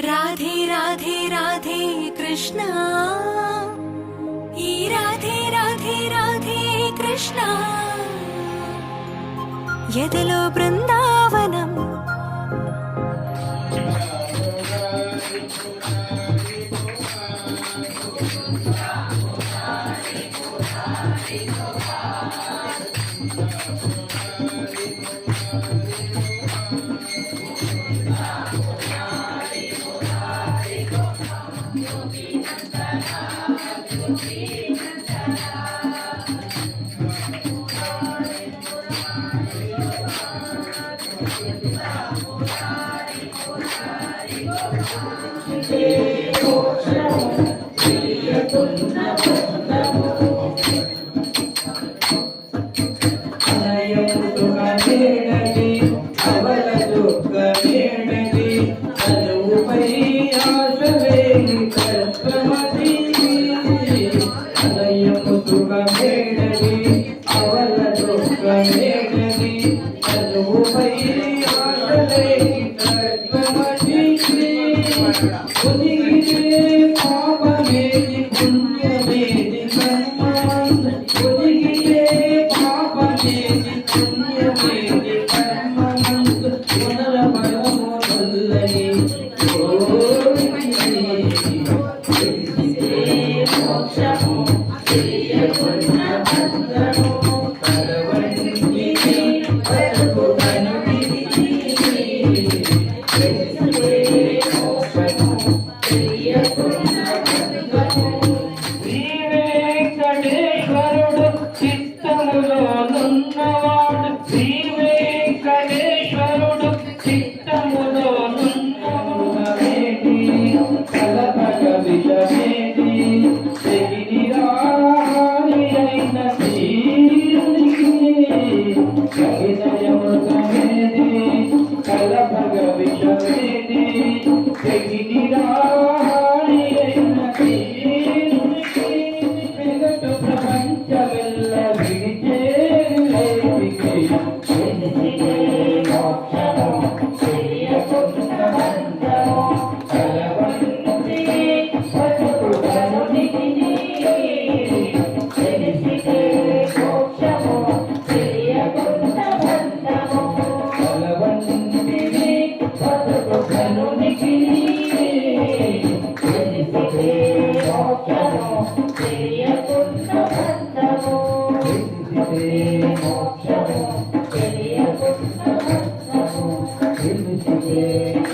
రాధే రాధే రాధే కృష్ణ. ఈ రాధే రాధే రాధే కృష్ణ. ఎదలో Brinda Thank you.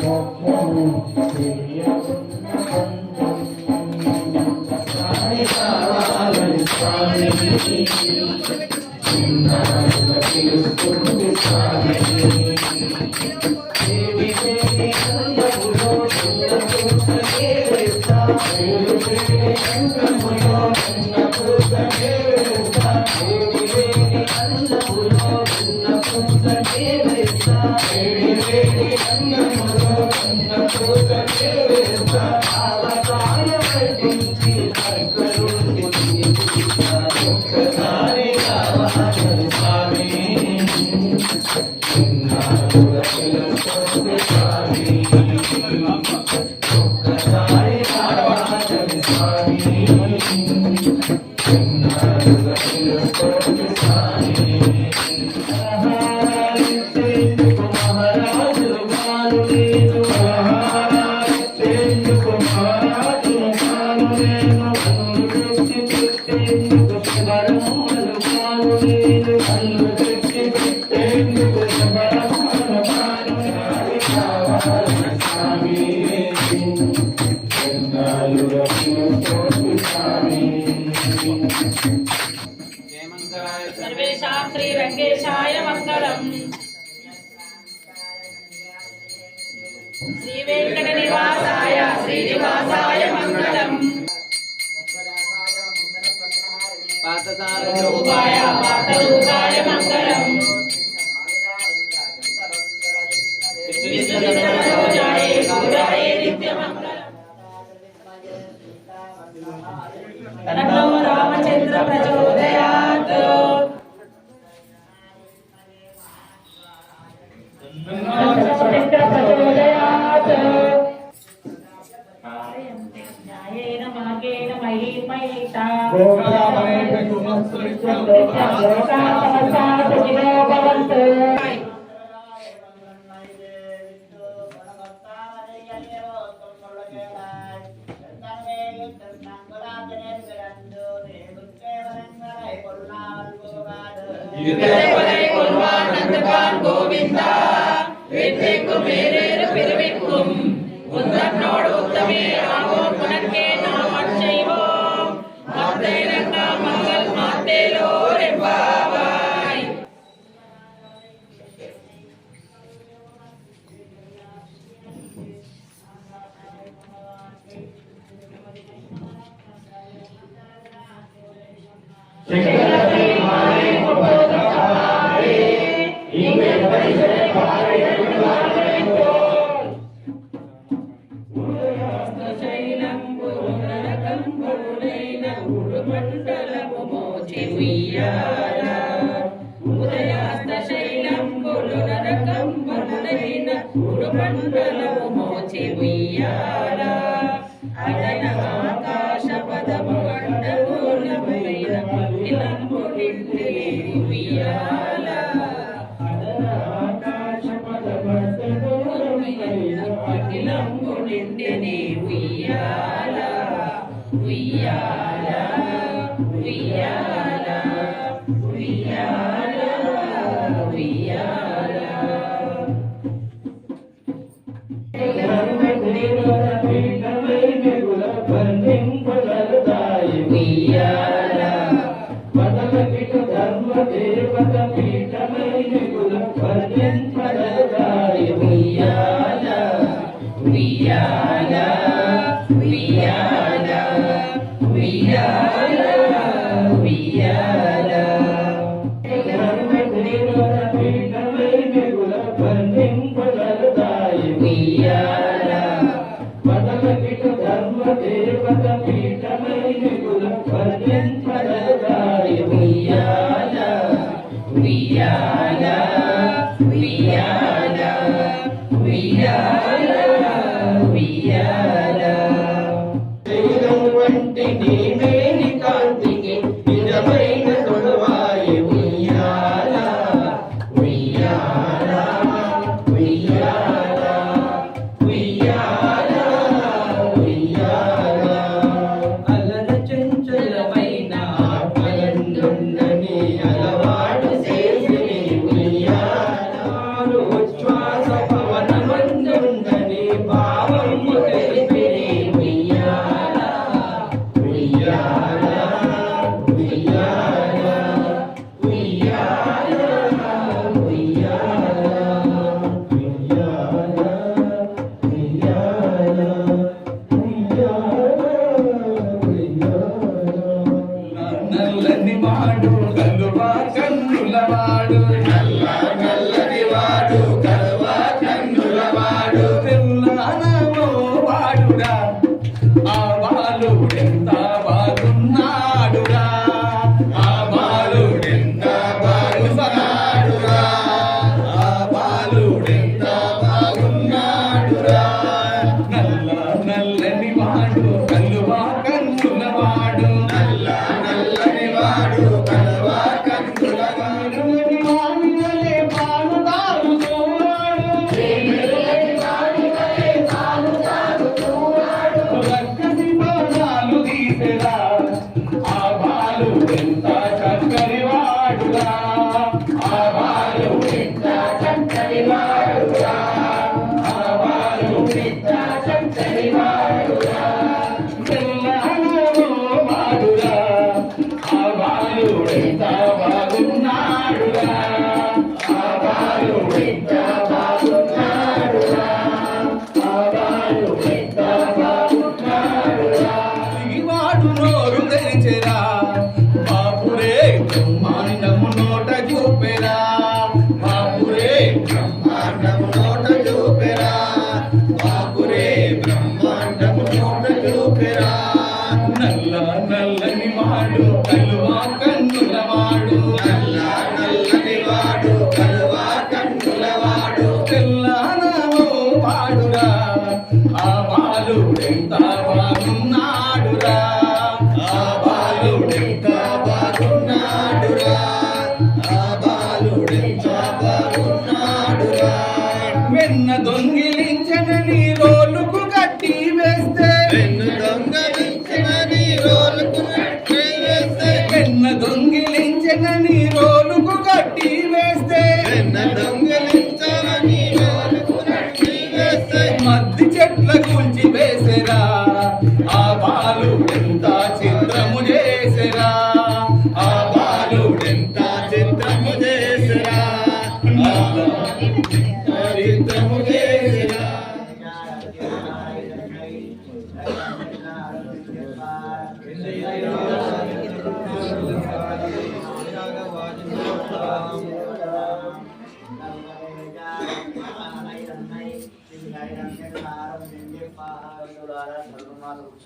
복 복이 되었습니다. You. Shri Venkata నివాసాయ శ్రీనివాసాయ మంగళం. పాతసార రూపాయ పాత రూపాయ మంగళం. യുദ്ധങ്ങളെ കൊല്ലുവാൻ നന്ദകാൻ ഗോവിന്ദ എന്നേക്കും ഏറേറെ പിറവിക്കും ഉന്നോട് ഉത്തമേ ആമ We are love, we are.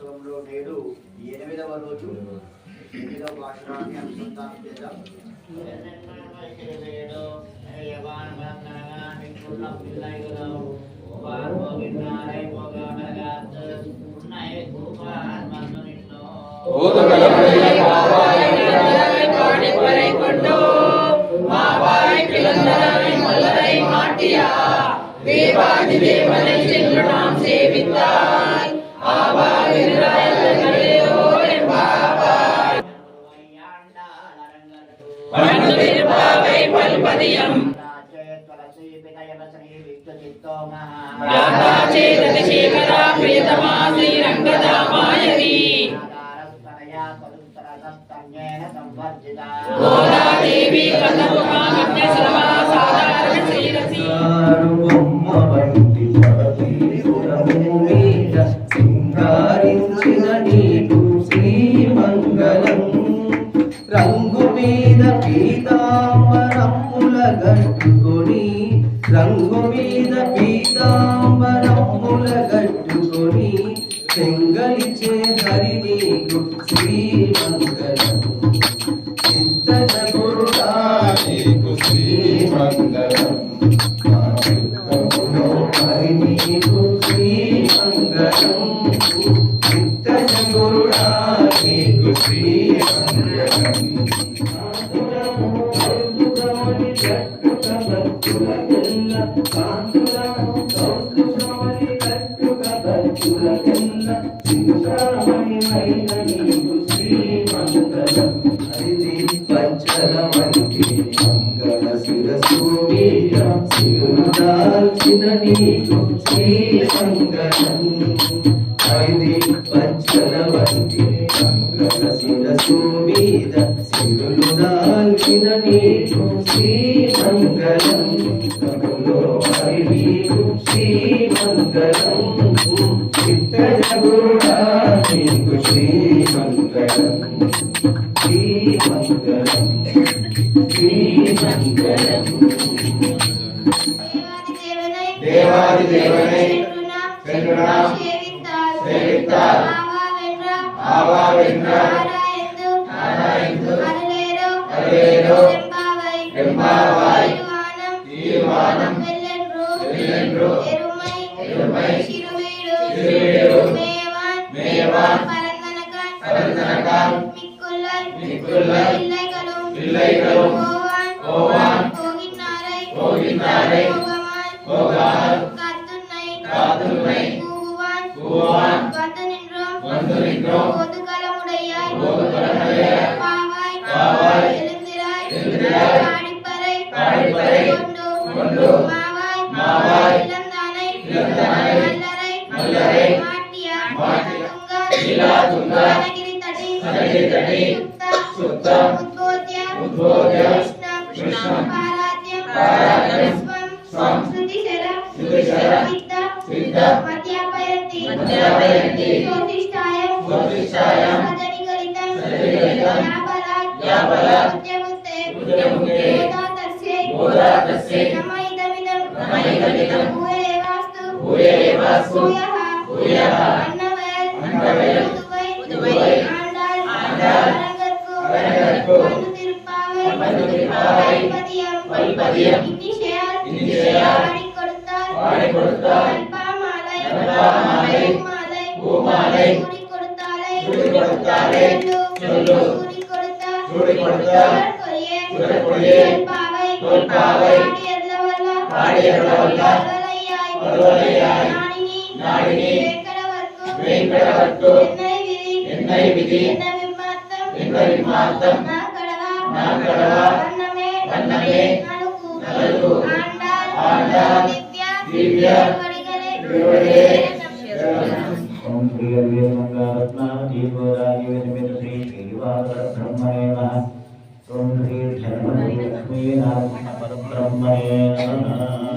మహోత్సవంలో నేడు ఎనిమిదవ రోజు ఎనిమిదవ అక్షరాన్ని అనుసంధానం చేద్దాం பாடிக்கொண்டு Thank you. దేవాది దేవనే கொண்டோம் மாவாய் மாவாய் வைபதியம் வைபதியம் இன்னிஷேர் இன்னிஷேர் வாடி கொடுத்தார் வாடி கொடுத்தார். அல்பாமலை அல்பாமலை பூமாலை. பூமாலை. குடி கொடுத்தாலே குடி கொடுத்தாலே சொல்லு குடி கொடுத்தார் குடி என்னை விதி. என்ன விமாத்தம் என்ன விமாத்தம் நான் கடவா நான் கடவா ಮನ್ನವೆ ನಲಗು ಆಂಡ ದಿವ್ಯ ಬಿಡುಗಡೆ ओम प्रियवे मंगलरत्न दीपोदागिवे निमित श्री श्रीवास ब्रह्मणे नमः ओम श्री धर्मनिरत्ने नाम परब्रह्मणे नमः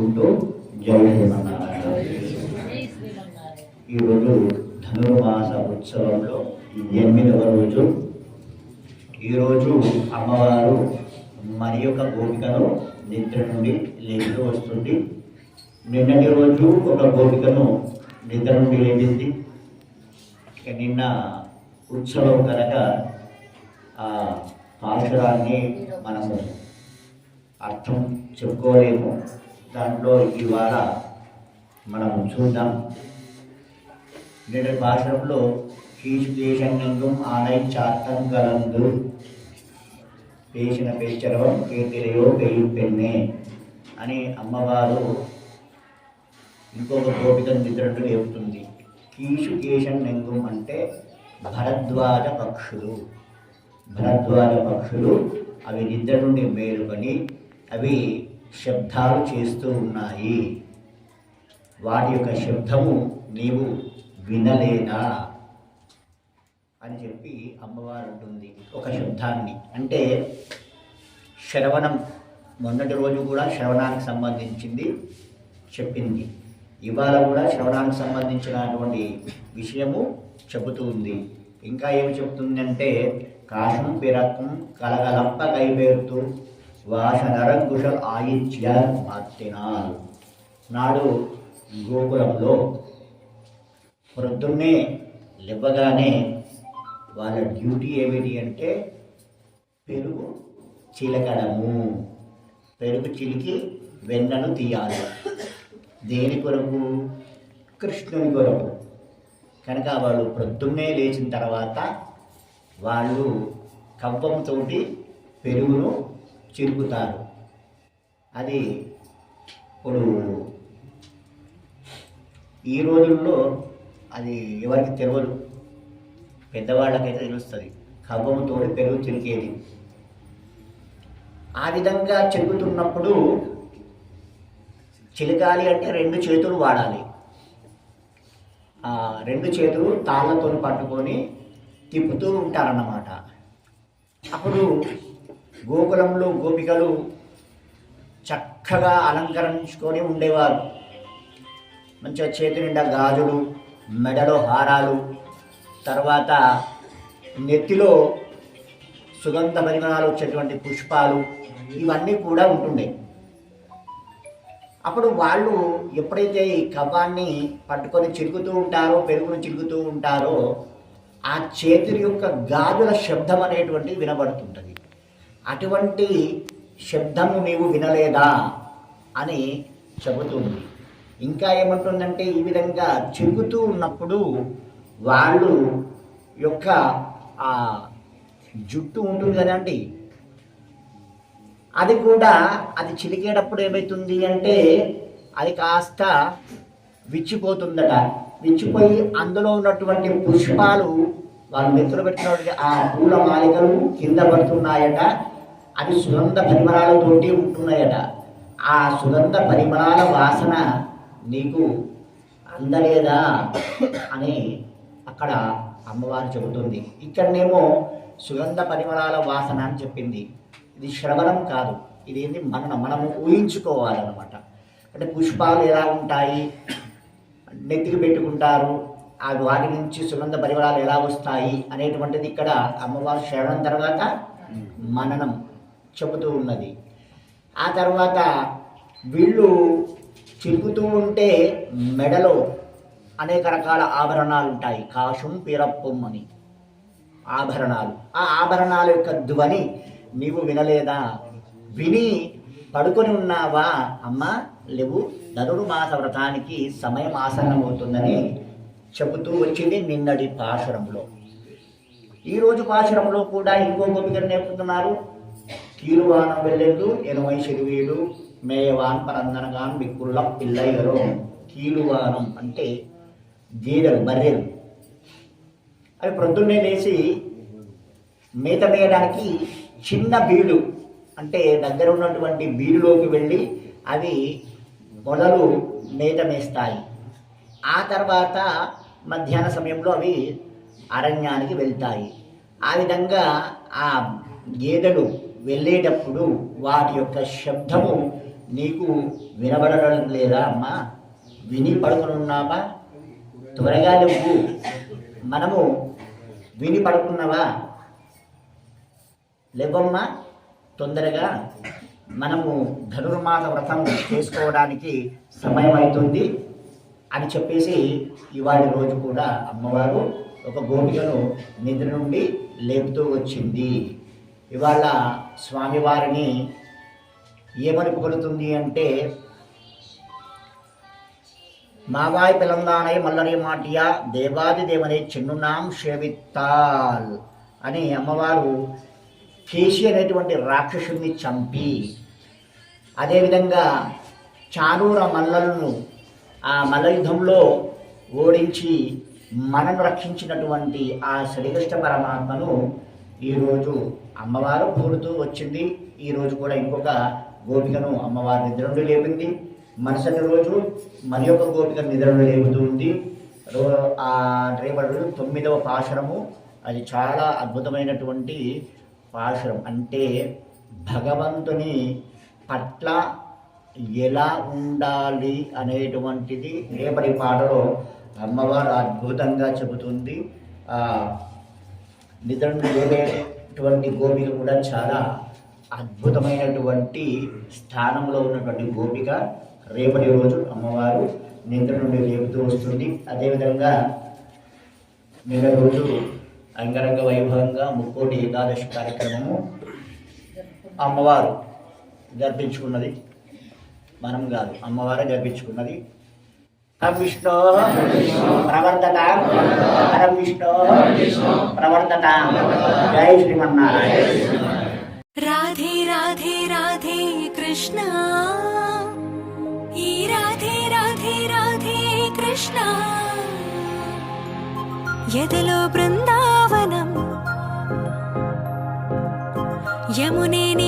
ఉండాలని కోరుకుంటూ ఈరోజు ధనుర్మాస ఉత్సవంలో ఎనిమిదవ రోజు. ఈరోజు అమ్మవారు మరి యొక్క గోపికను నిద్ర నుండి లేచి వస్తుంది. నిన్నటి రోజు ఒక గోపికను నిద్ర నుండి లేచింది. నిన్న ఉత్సవం కనుక ఆ పాశురాన్ని మనము అర్థం చెప్పుకోలేము. దాంట్లో ఇవాళ మనం చూద్దాం. నిన్నటి భాషలో కీచుకేశంగం ఆనై చాత్తం కలందు పేసిన పేచరవం కేతిరయో పేయి పెన్నే అని అమ్మవారు ఇంకొక గోపికను నిద్రను లేపుతుంది. కీచుకేశం నెంగుం అంటే భరద్వాజ పక్షులు. భరద్వాజ పక్షులు అవి నిద్ర నుండి మేలుకొని అవి శబ్దాలు చేస్తూ ఉన్నాయి. వాటి యొక్క శబ్దము నీవు వినలేదా? అని చెప్పి అమ్మవారు ఉంటుంది ఒక శబ్దాన్ని. అంటే శ్రవణం మొన్నటి రోజు కూడా శ్రవణానికి సంబంధించింది చెప్పింది. ఇవాళ కూడా శ్రవణానికి సంబంధించినటువంటి విషయము చెబుతూ ఉంది. ఇంకా ఏమి చెబుతుంది అంటే కాశం పిరకం కలగలంప కైపేరుతూ వాసనరంకుశ ఆయిత్య మార్తినాల్ నాడు గోకులంలో ప్రొద్దున్నే లేవగానే వాళ్ళ డ్యూటీ ఏమిటి అంటే పెరుగు చిలకడము. పెరుగు చిలికి వెన్నను తీయాలి. దేని కొరకు? కృష్ణుని కొరకు. కనుక వాళ్ళు ప్రొద్దున్నే లేచిన తర్వాత వాళ్ళు కవ్వంతో పెరుగును చిరుగుతారు అది ఇప్పుడు ఈ రోజుల్లో అది ఎవరికి తెలియదు పెద్దవాళ్ళకైతే తెలుస్తుంది. కవ్వముతో పెరుగు చిలికేది ఆ విధంగా చిరుగుతున్నప్పుడు చిలకాలి అంటే రెండు చేతులు వాడాలి. రెండు చేతులు తాళ్ళతో పట్టుకొని తిప్పుతూ ఉంటారన్నమాట. అప్పుడు గోకులంలో గోపికలు చక్కగా అలంకరించుకొని ఉండేవారు. మంచిగా చేతి నిండా గాజులు మెడలో హారాలు తర్వాత నెత్తిలో సుగంధ పరిమాణాలు వచ్చేటువంటి పుష్పాలు ఇవన్నీ కూడా ఉంటుండే. అప్పుడు వాళ్ళు ఎప్పుడైతే ఈ కవ్వాన్ని పట్టుకొని చిలుకుతూ ఉంటారో పెరుగును చిలుకుతూ ఉంటారో ఆ చేతుల యొక్క గాజుల శబ్దం అనేటువంటిది వినబడుతుంటుంది. అటువంటి శబ్దము నీవు వినలేదా అని చెబుతుంది. ఇంకా ఏమంటుందంటే ఈ విధంగా చెబుతూ ఉన్నప్పుడు వాళ్ళు యొక్క ఆ జుట్టు ఉంటుంది కదండి. అది కూడా అది చిలికేటప్పుడు ఏమవుతుంది అంటే అది కాస్త విచ్చిపోతుందట. విచ్చిపోయి అందులో ఉన్నటువంటి పుష్పాలు వాళ్ళు మెత్తులు పెట్టినటువంటి ఆ పూల మాలికలు కింద పడుతున్నాయట. అవి సుగంధ పరిమళాలతోటి ఉంటున్నాయట. ఆ సుగంధ పరిమళాల వాసన నీకు అందలేదా అని అక్కడ అమ్మవారు చెబుతుంది. ఇక్కడనేమో సుగంధ పరిమళాల వాసన అని చెప్పింది. ఇది శ్రవణం కాదు. ఇది ఏంటి మన మనము ఊహించుకోవాలన్నమాట. అంటే పుష్పాలు ఎలా ఉంటాయి? నెత్తికి పెట్టుకుంటారు. ఆ వాటి నుంచి సుగంధ పరిమళాలు ఎలా వస్తాయి? అనేటువంటిది ఇక్కడ అమ్మవారు శ్రవణం తర్వాత మననం. చెబుతూ ఉన్నది. ఆ తర్వాత వీళ్ళు చిలుకుతూ ఉంటే మెడలో అనేక రకాల ఆభరణాలు ఉంటాయి కాశం పిరప్పం అని. ఆభరణాలు. ఆ ఆభరణాల యొక్క ధ్వని నీవు వినలేదా? విని పడుకొని ఉన్నావా? అమ్మ లేవు. ధనుర్మాస వ్రతానికి సమయం ఆసన్నమవుతుందని చెబుతూ వచ్చింది నిన్నటి పాశురంలో. ఈరోజు పాశురంలో కూడా ఇంకో గోపికను నేర్పుతున్నారు. కీలువానం వెళ్ళెందు ఎనమై చెరువేడు మేవాన్ పరందనగాన్ మిక్కుళ్ళ పిల్లయ్యలో కీలువానం అంటే గేదెలు బర్రెలు. అవి ప్రొద్దున్నే లేచి మేత మేయడానికి చిన్న బీడు అంటే దగ్గర ఉన్నటువంటి బీడులోకి వెళ్ళి అవి మొదలు మేత మేస్తాయి. ఆ తర్వాత మధ్యాహ్న సమయంలో అవి అరణ్యానికి వెళ్తాయి. ఆ విధంగా ఆ గేదెలు వెళ్ళేటప్పుడు వాటి యొక్క శబ్దము నీకు వినబడడం లేదా అమ్మా? విని పడుకునున్నావా? త్వరగా నువ్వు మనము విని పడుకున్నావా? లేవమ్మా తొందరగా మనము ధనుర్మాస వ్రతం చేసుకోవడానికి సమయం అవుతుంది అని చెప్పేసి ఇవాళ రోజు కూడా అమ్మవారు ఒక గోపికను నిద్ర నుండి లేపుతూ వచ్చింది. ఇవాళ స్వామివారిని ఏమని పొగులుతుంది అంటే మావాయ్ పిలందానై మల్లరి మాటియా దేవాది దేవనే చిన్నునాం షేవిత్తాల్ అని అమ్మవారు కేసి అనేటువంటి రాక్షసుని చంపి అదేవిధంగా చారూర మల్లలను ఆ మల్లయుద్ధంలో ఓడించి మనను రక్షించినటువంటి ఆ శ్రీకృష్ణ పరమాత్మను ఈరోజు అమ్మవారు పూలుతూ వచ్చింది. ఈరోజు కూడా ఇంకొక గోపికను అమ్మవారి నిద్ర నుండి లేపింది. మరుసటి రోజు మరి యొక్క గోపిక నిద్ర నుండి లేపుతూ ఉంది. ఆ రేపటి రోజు తొమ్మిదవ పాశరము. అది చాలా అద్భుతమైనటువంటి పాశరం. అంటే భగవంతుని పట్ల ఎలా ఉండాలి అనేటువంటిది రేపటి పాటలో అమ్మవారు అద్భుతంగా చెబుతుంది. ఆ నిద్ర ఉన్నటువంటి గోపిక కూడా చాలా అద్భుతమైనటువంటి స్థానంలో ఉన్నటువంటి గోపిక రేపటి రోజు అమ్మవారు నిద్ర నుండి లేపుతూ వస్తుంది. అదేవిధంగా నిన్న రోజు అంగరంగ వైభవంగా ముక్కోటి ఏకాదశి కార్యక్రమము అమ్మవారు జరిపించుకున్నది మనం కాదు అమ్మవారే జరిపించుకున్నది హరం విష్ణు ప్రవర్తత హరం విష్ణు ప్రవర్తత జై శ్రీమన్నారాయణ. రాధే రాధే రాధే కృష్ణ. ఈ రాధే రాధే రాధే కృష్ణ. ఎదలో బృందావనం. యమునే నీ సోయగం